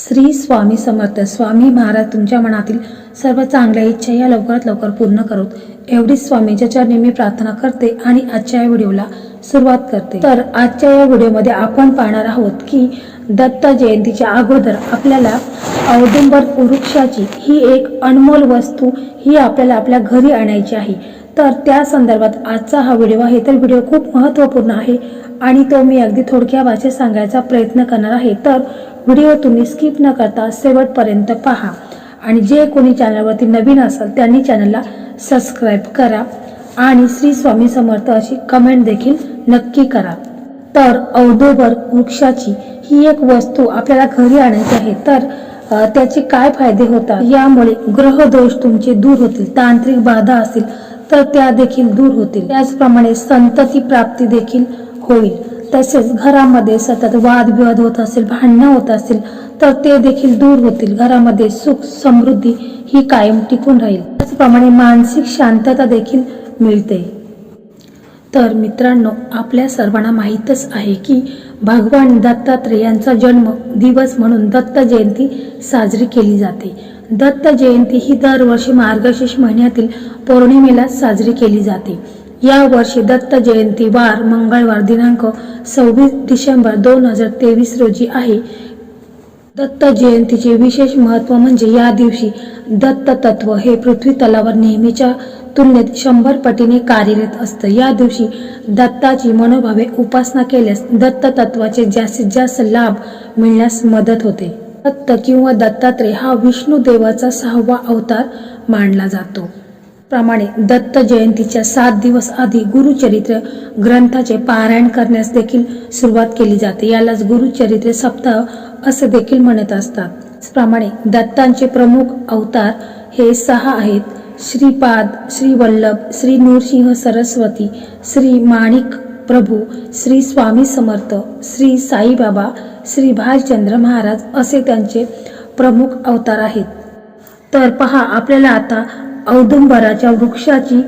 श्री स्वामी समर्थ. स्वामी महाराज तुमच्या मनातील सर्व चांगल्या इच्छा या लवकरात लवकर पूर्ण करोत. एवढीच स्वामीच्या चरणी मी प्रार्थना करते आणि आजच्या या व्हिडिओला सुरुवात करते. तर आजच्या या व्हिडिओमध्ये आपण पाहणार आहोत की दत्त जयंतीच्या अगोदर आपल्याला औदुंबर वृक्षाची ही एक अनमोल वस्तू ही आपल्याला आपल्या घरी आणायची आहे. तर त्या संदर्भात आजचा हा व्हिडिओ आहे. तर व्हिडिओ खूप महत्त्वपूर्ण आहे आणि तो मी अगदी थोडक्या भाषेत सांगायचा प्रयत्न करणार आहे. तर व्हिडिओ तुम्ही स्किप न करता शेवटपर्यंत पहा आणि जे कोणी चॅनलवरती नवीन असाल त्यांनी चॅनलला सबस्क्राईब करा आणि श्री स्वामी समर्थ अशी कमेंट देखील नक्की करा. तर औदोबर वृक्षाची ही एक वस्तू आपल्याला घरी आणायची आहे. तर त्याचे काय फायदे होतात? यामुळे ग्रहदोष तुमचे दूर होतील. तांत्रिक बाधा असतील. तर त्या देखील दूर होतील. त्याचप्रमाणे संतती प्राप्ती देखील होईल. तसेच घरामध्ये सतत वादविवाद होत असेल भांडणं होत असेल तर ते देखील दूर होतील. घरामध्ये सुख समृद्धी ही कायम टिकून राहील. त्याचप्रमाणे मानसिक शांतता देखील मिळते. तर मित्रांनो आपल्या सर्वांना माहीतच आहे की भगवान दत्तात्रेयांचा जन्म दिवस म्हणून दत्त जयंती साजरी केली जाते. दत्त जयंती ही दरवर्षी मार्गशीर्ष महिन्यातील पौर्णिमेला साजरी केली जाते. या वर्षी दत्त जयंती वार मंगळवार दिनांक सव्वीस डिसेंबर दोन हजार तेवीस रोजी आहे. दत्त जयंतीचे विशेष महत्त्व म्हणजे या दिवशी दत्त तत्व हे पृथ्वी तलावर नेहमीच्या तुलनेत शंभर पटीने कार्यरत असतं. या दिवशी दत्ताची मनोभावे उपासना केल्यास दत्त तत्वाचे जास्तीत जास्त लाभ मिळण्यास मदत होते. दत्त किंवा दत्तात्रय हा विष्णू देवाचा सहावा अवतार मानला जातो. प्रमाणे दत्त जयंतीच्या सात दिवस आधी गुरुचरित्र ग्रंथाचे पारायण करण्यास देखील सुरुवात केली जाते. यालाच गुरुचरित्र सप्ताह असे देखील म्हणत असतात. प्रमाणे दत्तांचे प्रमुख अवतार हे सहा आहेत. श्रीपाद श्रीवल्लभ श्री नृसिंह सरस्वती श्री माणिक प्रभू श्री स्वामी समर्थ श्री साईबाबा श्री भालचंद्र महाराज असे त्यांचे प्रमुख अवतार आहेत. तर पहा आपल्याला आता औदुंबराच्या वृक्षाची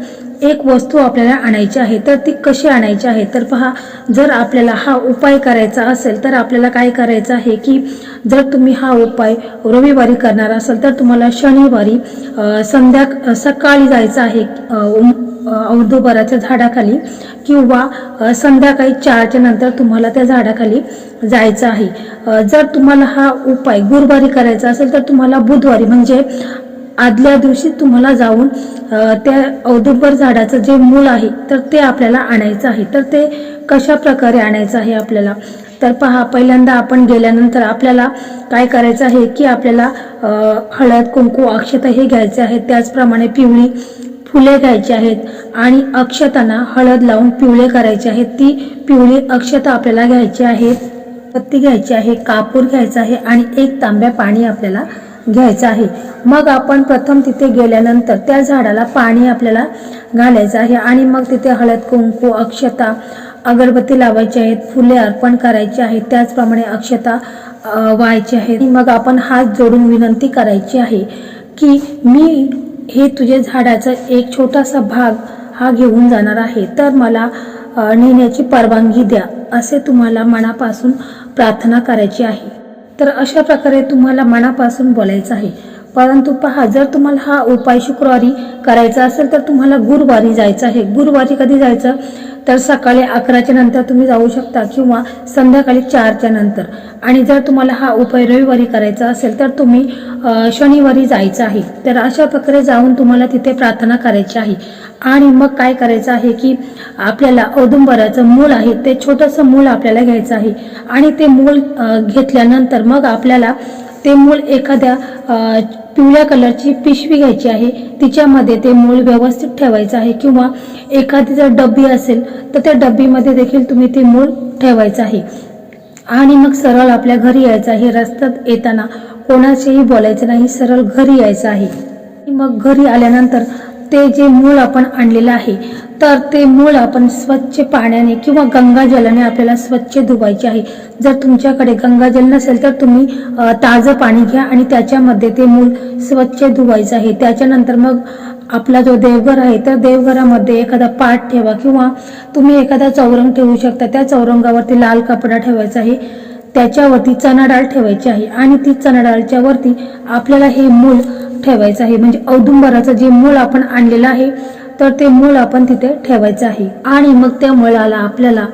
एक वस्तू आपल्याला आणायची आहे. तर ती कशी आणायची आहे? तर पहा जर आपल्याला हा उपाय करायचा असेल तर आपल्याला काय करायचं आहे की जर तुम्ही हा उपाय रविवारी करणार असाल तर तुम्हाला शनिवारी संध्या सकाळी जायचं आहे उम- औदुंबराच्या झाडाखाली किंवा संध्याकाळी चारच्या नंतर तुम्हाला त्या झाडाखाली जायचं आहे. जर तुम्हाला हा उपाय गुरुवारी करायचा असेल तर तुम्हाला बुधवारी म्हणजे आदल्या दिवशी तुम्हाला जाऊन त्या औदुंबर झाडाचं जे मूळ आहे तर ते आपल्याला आणायचं आहे. तर ते कशा प्रकारे आणायचं आहे आपल्याला? तर पहा पहिल्यांदा आपण गेल्यानंतर आपल्याला काय करायचं आहे की आपल्याला हळद कुंकू अक्षता हे घ्यायचे आहेत त्याचप्रमाणे पिवळी फुले घ्यायची आहेत आणि अक्षतांना हळद लावून पिवळे करायचे आहेत. ती पिवळी अक्षता आपल्याला घ्यायची आहे. पत्ती घ्यायची आहे कापूर घ्यायचा आहे आणि एक तांब्या पाणी आपल्याला घ्यायचं आहे. मग आपण प्रथम तिथे गेल्यानंतर त्या झाडाला पाणी आपल्याला घालायचं आहे आणि मग तिथे हळद कुंकू अक्षता अगरबत्ती लावायची आहेत फुले अर्पण करायची आहेत. त्याचप्रमाणे अक्षता व्हायची आहे मग आपण हात जोडून विनंती करायची आहे की मी हे तुझ्या झाडाचा एक छोटासा भाग हा घेऊन जाणार आहे. तर मला नेण्याची परवानगी द्या असे तुम्हाला मनापासून प्रार्थना करायची आहे. तर अशा प्रकारे तुम्हाला मनापासून बोलायचं आहे. परंतु पहा जर तुम्हाला हा उपाय शुक्रवारी करायचा असेल तर तुम्हाला गुरुवारी जायचं आहे. गुरुवारी कधी जायचं? तर सकाळी अकराच्या नंतर तुम्ही जाऊ शकता किंवा संध्याकाळी चारच्या नंतर. आणि जर तुम्हाला हा उपाय रविवारी करायचा असेल तर तुम्ही शनिवारी जायचं आहे. तर अशा प्रकारे जाऊन तुम्हाला तिथे प्रार्थना करायची आहे. आणि मग काय करायचं आहे की आपल्याला औदुंबराचं मूल आहे ते छोटंसं मूल आपल्याला घ्यायचं आहे. आणि ते मूल घेतल्यानंतर मग आपल्याला ते मूल एखाद्या पिवळ्या कलरची पिशवी घ्यायची आहे. तिच्यामध्ये ते मूळ व्यवस्थित ठेवायचं आहे. किंवा एखादी जर डब्बी असेल तर त्या डब्बीमध्ये देखील तुम्ही ते मूळ ठेवायचं आहे. आणि मग सरळ आपल्या घरी यायचं आहे. रस्त्यात येताना कोणाशीही बोलायचं नाही. सरळ घरी यायचं आहे. मग घरी आल्यानंतर ते जे मूळ आपण आणलेलं आहे तर ते मूळ आपण स्वच्छ पाण्याने किंवा गंगाजलाने आपल्याला स्वच्छ धुवायचे आहे. जर तुमच्याकडे गंगाजल नसेल तर तुम्ही ताजं पाणी घ्या आणि त्याच्यामध्ये ते मूळ स्वच्छ धुवायचं आहे. त्याच्यानंतर मग आपला जो देवघर आहे तर देवघरामध्ये एखादा पाठ ठेवा किंवा तुम्ही एखादा चौरंग ठेवू शकता. त्या चौरंगावरती लाल कपडा ठेवायचा आहे. त्याच्यावरती चणा डाळ ठेवायची आहे आणि ती चणा डाळच्या वरती आपल्याला हे मूळ ठेवायचं आहे. म्हणजे औदुंबराचं जे मूळ आपण आणलेलं आहे तर ते मूळ आपण तिथे ठेवायचं आहे. आणि मग त्या मुळाला आपल्याला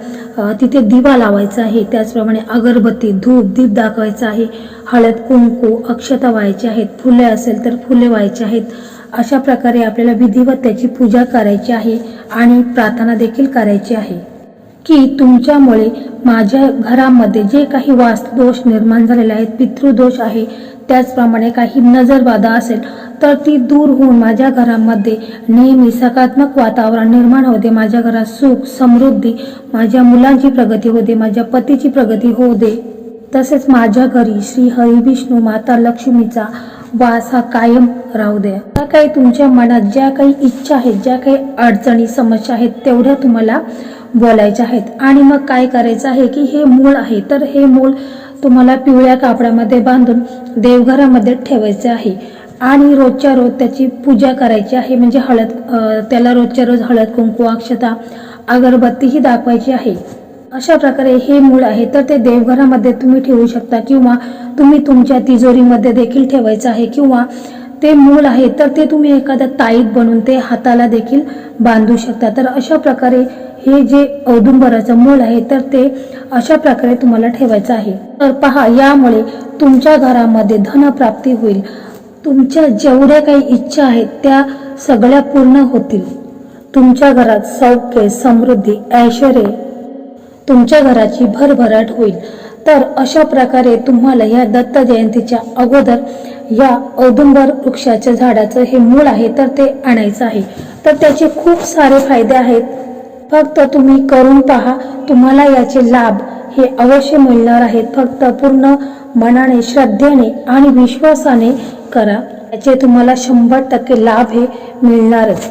तिथे दिवा लावायचा आहे. त्याचप्रमाणे अगरबत्ती धूप दीप दाखवायचा आहे. हळद कुंकू अक्षता व्हायचे आहेत. फुले असेल तर फुले व्हायचे आहेत. अशा प्रकारे आपल्याला विधिवत त्याची पूजा करायची आहे आणि प्रार्थना देखील करायची आहे. की तुमच्यामुळे माझ्या घरामध्ये जे काही वास्तुदोष निर्माण झालेले आहेत पितृदोष आहे त्याचप्रमाणे काही नजरबाधा असेल तर ती दूर होऊन माझ्या घरामध्ये नेहमी सकारात्मक वातावरण निर्माण होते. माझ्या घरात सुख समृद्धी माझ्या मुलांची प्रगती होते माझ्या पतीची प्रगती होऊ दे. तसेच माझ्या घरी श्री हरिविष्णू माता लक्ष्मीचा वास हा कायम राहू द्या. ज्या काही तुमच्या मनात ज्या काही इच्छा आहेत ज्या काही अडचणी समस्या आहेत तेवढ्या तुम्हाला बोलायच्या आहेत. आणि मग काय करायचं आहे की हे मूळ आहे तर हे मूळ तुम्हाला पिवळ्या कापडामध्ये बांधून देवघरामध्ये ठेवायचे आहे. आणि रोजच्या रोज त्याची पूजा करायची आहे म्हणजे हळद त्याला रोजच्या रोज हळद कुंकू अक्षता अगरबत्तीही दाखवायची आहे. अशा प्रकारे हे मूळ आहे. तर ते देवघरामध्ये तुम्ही ठेवू शकता किंवा तुम्ही तुमच्या तिजोरीमध्ये देखील ठेवायचं आहे किंवा ते मूळ आहे तर ते तुम्ही एखाद्या ताईत बनवून ते हाताला देखील बांधू शकता. तर अशा प्रकारे हे जे औदुंबराचं मूळ आहे तर ते अशा प्रकारे तुम्हाला ठेवायचं आहे. तर पहा यामुळे तुमच्या घरामध्ये धनप्राप्ती होईल. तुमच्या जेवढ्या काही इच्छा आहेत त्या सगळ्या पूर्ण होतील. तुमच्या घरात सौख्य समृद्धी ऐश्वर्य तुमच्या घराची भरभराट होईल. तर अशा प्रकारे तुम्हाला या दत्त जयंतीच्या अगोदर या औदुंबर वृक्षाच्या झाडाचं हे मूळ आहे तर ते आणायचं आहे. तर त्याचे खूप सारे फायदे आहेत. फक्त तुम्ही करून पहा तुम्हाला याचे लाभ हे अवश्य मिळणार आहेत. फक्त पूर्ण मनाने श्रद्धेने आणि विश्वासाने करा. याचे तुम्हाला शंभर टक्के लाभ हे मिळणारच.